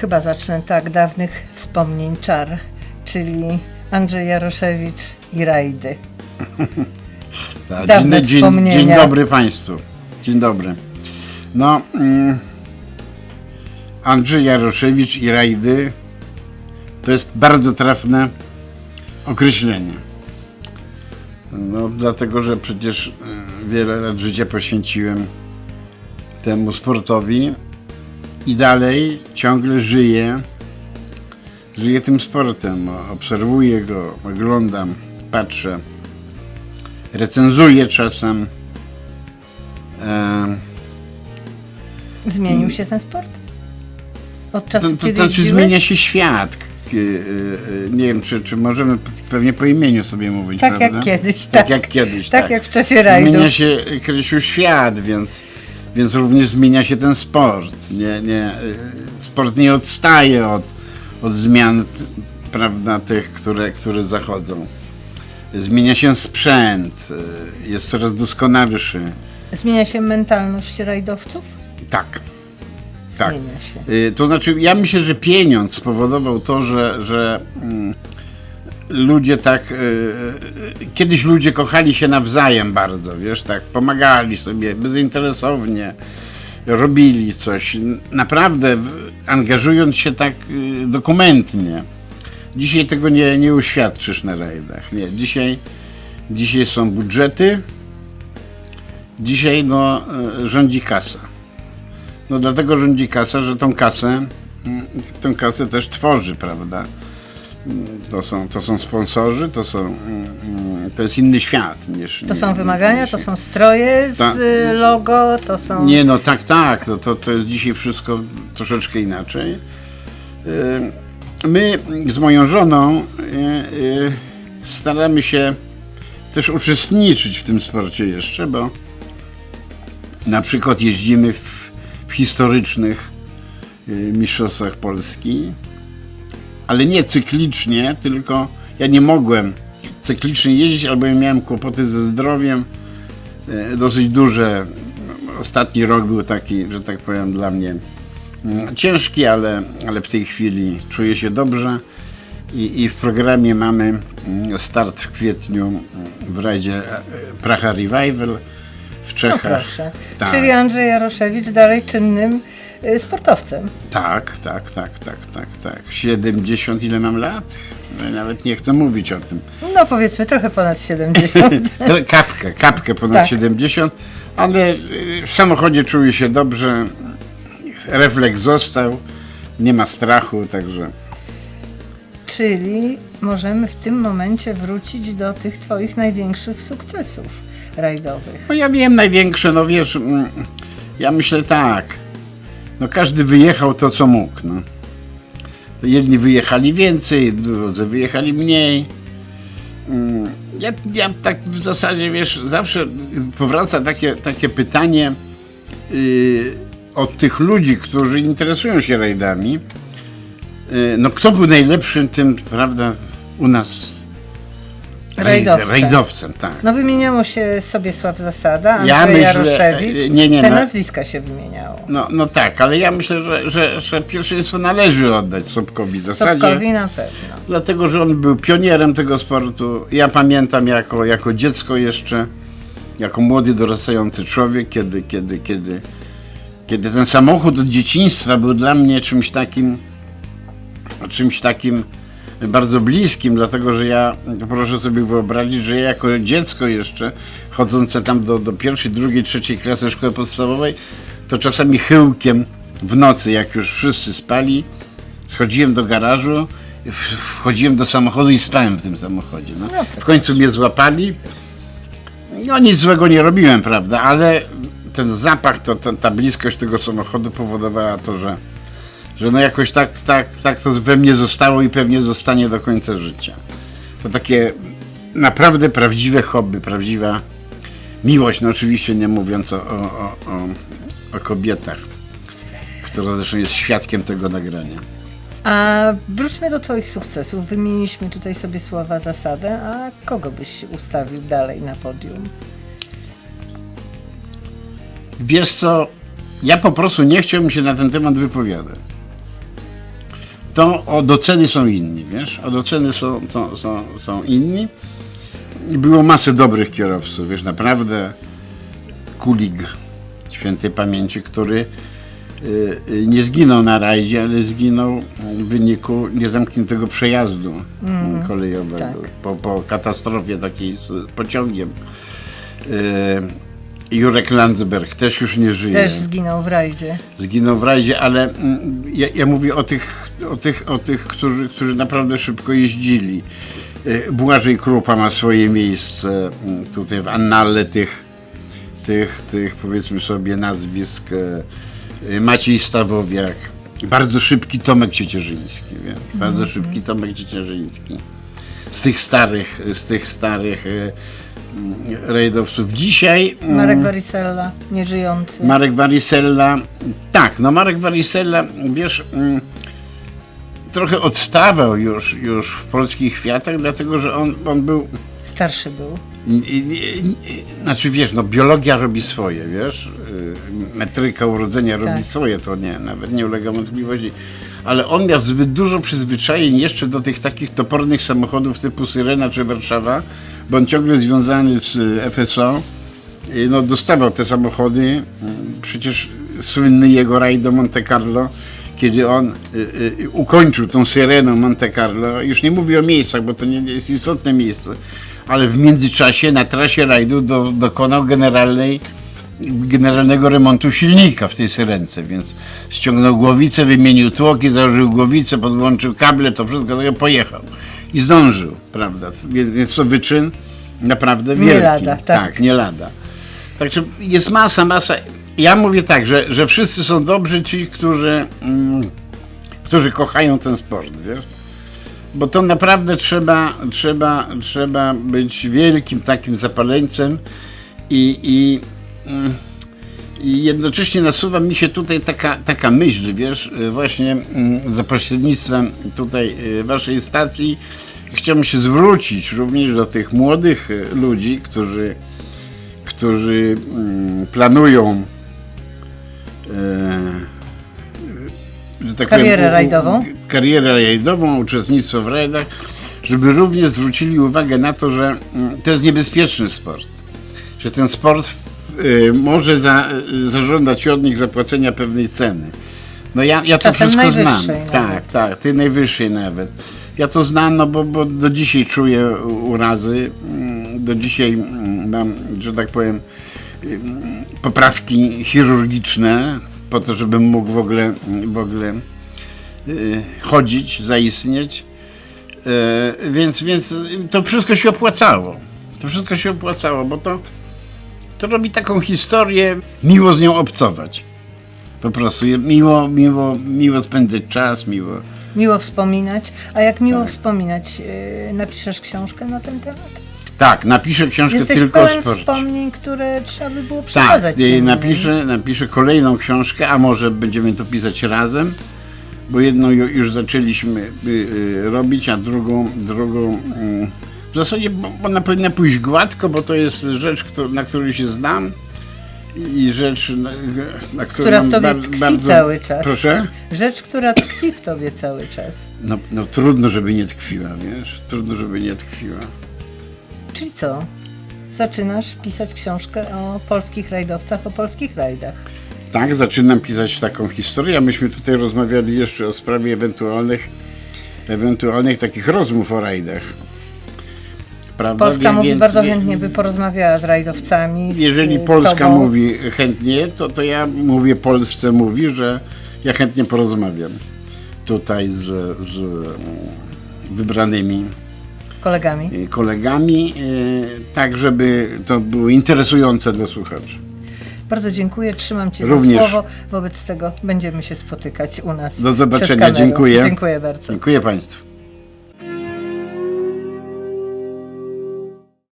Chyba zacznę tak, dawnych wspomnień czar, czyli Andrzej Jaroszewicz i Rajdy. Tak, Dawne dzień, wspomnienia. dzień dobry Państwu. Dzień dobry. No, mm, Andrzej Jaroszewicz i Rajdy to jest bardzo trafne określenie. No, dlatego, że przecież y, wiele lat życia poświęciłem temu sportowi i dalej ciągle żyję, żyję tym sportem. Obserwuję go, oglądam, patrzę recenzuję czasem. E, Zmienił się ten sport? Od czasu, to, to, kiedy to znaczy zmienia się świat. E, e, Nie wiem, czy, czy możemy pewnie po imieniu sobie mówić, Tak prawda? jak kiedyś, Tak, tak. jak kiedyś, Tak tak. jak w czasie rajdów. Zmienia się, Krysiu, świat, więc, więc również zmienia się ten sport. Nie, nie, e, sport nie odstaje od, od zmian, prawda, tych, które, które zachodzą. Zmienia się sprzęt, e, jest coraz doskonalszy. Zmienia się mentalność rajdowców? Tak. Tak. Zmienia się. Y, To znaczy, ja myślę, że pieniądz spowodował to, że, że mm, ludzie tak. y, y, Kiedyś ludzie kochali się nawzajem bardzo, wiesz, tak, pomagali sobie bezinteresownie, robili coś, naprawdę angażując się tak y, dokumentnie. Dzisiaj tego nie, nie uświadczysz na rajdach. Nie, dzisiaj, dzisiaj są budżety, dzisiaj no, rządzi kasa. No dlatego rządzi kasa, że tą kasę, mm, tą kasę też tworzy, prawda? To są, to są sponsorzy, to są, mm, mm, to jest inny świat niż... To są wymagania, to są stroje z Tak. y, logo, to są... Nie, no tak, tak, no to, to jest dzisiaj wszystko troszeczkę inaczej. Y, My z moją żoną y, staramy się też uczestniczyć w tym sporcie jeszcze, bo na przykład jeździmy w, w historycznych mistrzostwach Polski, ale nie cyklicznie, tylko ja nie mogłem cyklicznie jeździć, albo ja miałem kłopoty ze zdrowiem e, dosyć duże. Ostatni rok był taki, że tak powiem, dla mnie mm, ciężki, ale, ale w tej chwili czuję się dobrze. I, I w programie mamy mm, start w kwietniu mm, w rajdzie e, Praha Revival w No Czechach. proszę. Tak. Czyli Andrzej Jaroszewicz dalej czynnym y, sportowcem. Tak, tak, tak, tak, tak, tak. 70 ile mam lat? No, Nawet nie chcę mówić o tym. No powiedzmy trochę ponad 70. Kapkę, kapkę ponad Tak. 70, ale y, w samochodzie czuję się dobrze. Refleks został, nie ma strachu, także Czyli możemy w tym momencie wrócić do tych twoich największych sukcesów rajdowych. no ja wiem największe, no wiesz, mm, ja myślę tak, no każdy wyjechał to co mógł, no. Jedni wyjechali więcej, drudzy wyjechali mniej. Mm, Ja, ja tak w zasadzie, wiesz, zawsze powraca takie, takie pytanie yy, od tych ludzi, którzy interesują się rajdami, yy, no kto był najlepszym tym, prawda, u nas Rajdowcem. rajdowcem tak. No wymieniało się Sobiesław Zasada, Andrzej Ja myślę- Jaroszewicz. nie, nie, Te no- nazwiska się wymieniało. No, no tak, ale ja myślę, że, że, że pierwszeństwo należy oddać Sobkowi zasadzie. Sobkowi na pewno. Dlatego, że on był pionierem tego sportu. Ja pamiętam jako, jako dziecko jeszcze, jako młody, dorastający człowiek, kiedy, kiedy, kiedy, kiedy ten samochód od dzieciństwa był dla mnie czymś takim, czymś takim bardzo bliskim, dlatego że ja, proszę sobie wyobrazić, że ja jako dziecko jeszcze, chodzące tam do, do pierwszej, drugiej, trzeciej klasy szkoły podstawowej, to czasami chyłkiem w nocy, jak już wszyscy spali, schodziłem do garażu, wchodziłem do samochodu i spałem w tym samochodzie. No. No W końcu mnie złapali. No nic złego nie robiłem, prawda, ale ten zapach, to, to, ta bliskość tego samochodu powodowała to, że, że no jakoś tak, tak, tak to we mnie zostało i pewnie zostanie do końca życia. To takie naprawdę prawdziwe hobby, prawdziwa miłość, no oczywiście nie mówiąc o, o, o, o, kobietach, która zresztą jest świadkiem tego nagrania. A wróćmy do Twoich sukcesów. Wymieniliśmy tutaj sobie słowa zasadę, a kogo byś ustawił dalej na podium? Wiesz co, ja po prostu nie chciałbym się na ten temat wypowiadać. To od oceny są inni, wiesz? Od oceny są, są, są, są inni. Było masę dobrych kierowców, wiesz, naprawdę. Kulig świętej pamięci, który y, y, nie zginął na rajdzie, ale zginął w wyniku niezamkniętego przejazdu y, kolejowego tak. po, po katastrofie takiej z pociągiem. Y, Jurek Landsberg też już nie żyje Też zginął w rajdzie. zginął w rajdzie, ale mm, ja, ja mówię o tych, o tych, o tych którzy, którzy naprawdę szybko jeździli. Y, Błażej Krupa ma swoje miejsce mm, tutaj w annale tych, tych, tych powiedzmy sobie nazwisk. y, y, Maciej Stawowiak, bardzo szybki Tomek Ciecierzyński, wiesz? bardzo szybki Tomek Ciecierzyński. Z tych starych, z tych starych y, mm, rajdowców. Dzisiaj mm, Marek Varisella, nieżyjący. Marek Varisella, tak, no Marek Varisella, wiesz, mm, trochę odstawał już, już w polskich kwiatach, dlatego że on, on był, Starszy był. znaczy wiesz, no biologia robi swoje, wiesz, y, metryka urodzenia robi Tak. swoje, to nie, nawet nie ulega wątpliwości, ale on miał zbyt dużo przyzwyczajeń jeszcze do tych takich topornych samochodów typu Syrena czy Warszawa, bo on ciągle związany z y, FSO, no, dostawał te samochody. Mm, Przecież słynny jego rajd do Monte Carlo, kiedy on y, y, ukończył tą syreną Monte Carlo, już nie mówię o miejscach, bo to nie jest istotne miejsce, ale w międzyczasie na trasie rajdu do, dokonał generalnej, generalnego remontu silnika w tej syrence, więc ściągnął głowicę, wymienił tłoki, założył głowicę, podłączył kable, to wszystko to pojechał. I zdążył, prawda? Więc więc to wyczyn naprawdę Nie wielki. lada, tak. tak, nie lada. Także jest masa, masa. Ja mówię tak, że, że wszyscy są dobrzy ci, którzy, mm, którzy kochają ten sport, wiesz? Bo to naprawdę trzeba, trzeba, trzeba być wielkim takim zapaleńcem i, i, mm, i jednocześnie nasuwa mi się tutaj taka, taka myśl, wiesz, właśnie mm, za pośrednictwem tutaj y, waszej stacji chciałbym się zwrócić również do tych młodych y, ludzi, którzy którzy mm, planują e, że tak Karierę powiem, rajdową? karierę rajdową, uczestnictwo w rajdach, żeby również zwrócili uwagę na to, że mm, to jest niebezpieczny sport. Że ten sport y, może za, zażądać od nich zapłacenia pewnej ceny. No ja, ja to wszystko znam. nawet. Tak, tak, tej najwyższej nawet. Ja to znam, no bo, bo do dzisiaj czuję urazy. Mm, Do dzisiaj mm, mam, że tak powiem, poprawki chirurgiczne po to, żebym mógł w ogóle, w ogóle y, chodzić, zaistnieć. E, więc, więc to wszystko się opłacało. To wszystko się opłacało, bo to, to robi taką historię, miło z nią obcować. Po prostu miło, miło, miło spędzać czas, miło. Miło wspominać. A jak miło Tak. wspominać, napiszesz książkę na ten temat? Tak, napiszę książkę Jesteś tylko o pełen sporcie. wspomnień, które trzeba by było Tak, przekazać. y, innym. napiszę, napiszę kolejną książkę, a może będziemy to pisać razem, bo jedną ju- już zaczęliśmy y, y, robić, a drugą, drugą y, w zasadzie bo- ona powinna pójść gładko, bo to jest rzecz, kto, na której się znam i rzecz, na, na którą Która w tobie bar- tkwi bardzo... cały czas. Proszę? Rzecz, która tkwi w tobie cały czas. No, no trudno, żeby nie tkwiła, wiesz? Trudno, żeby nie tkwiła. Czyli co? Zaczynasz pisać książkę o polskich rajdowcach, o polskich rajdach. Tak, zaczynam pisać taką historię, myśmy tutaj rozmawiali jeszcze o sprawie ewentualnych, ewentualnych takich rozmów o rajdach. Prawda? Polska Wie- mówi więc- bardzo chętnie, by porozmawiała z rajdowcami. Z Jeżeli Polska tobą. mówi chętnie, to, to ja mówię Polsce mówi, że ja chętnie porozmawiam tutaj z, z wybranymi kolegami. y, kolegami, y, tak żeby to było interesujące dla słuchaczy. Bardzo dziękuję, trzymam Cię Również. za słowo. Wobec tego będziemy się spotykać u nas. Do zobaczenia, dziękuję. Dziękuję bardzo. Dziękuję Państwu.